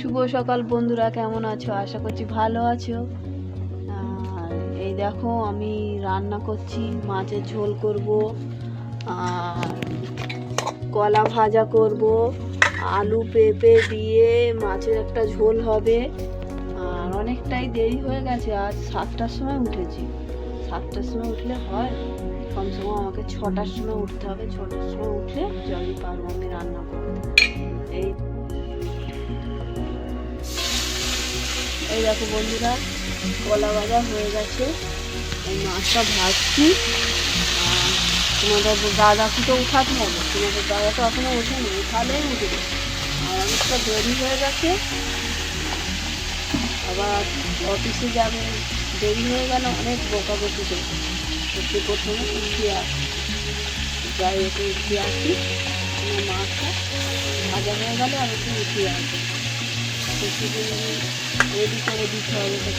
শুভ সকাল বন্ধুরা, কেমন আছো? আশা করছি ভালো আছো। এই দেখো, আমি রান্না করছি, মাছের ঝোল করব, আর কলা ভাজা করব, আলু, পেঁপে দিয়ে মাছের একটা ঝোল হবে। আর অনেকটাই দেরি হয়ে গেছে, আজ সাতটার সময় উঠেছি। সাতটার সময় উঠলে হয়, কমসে কম আমাকে ছটার সময় উঠতে হবে, ছটার সময় উঠলে জলদি পারব আমি রান্না করতে। এই দেখো বন্ধুরা, কলা ভাজা হয়ে গেছে। মাছটা ভাজছি। তোমাদের দাদাকে তো উঠাতে হবে? তোমাদের দাদা তো এখনও ওঠেনি, উঠালেই উঠবে। আর অনেকটা দেরি হয়ে গেছে। আবার অফিসে যাবে, দেরি হয়ে গেলে, অনেক বকাবকি দেবে একটু প্রথমে উঠিয়ে আসি যাই একটু উঠিয়ে আসি। মাছটা ভাজা হয়ে গেলে আমি একটু উঠিয়ে আসি। কিছুদিন রেডি করে দিতে হবে সব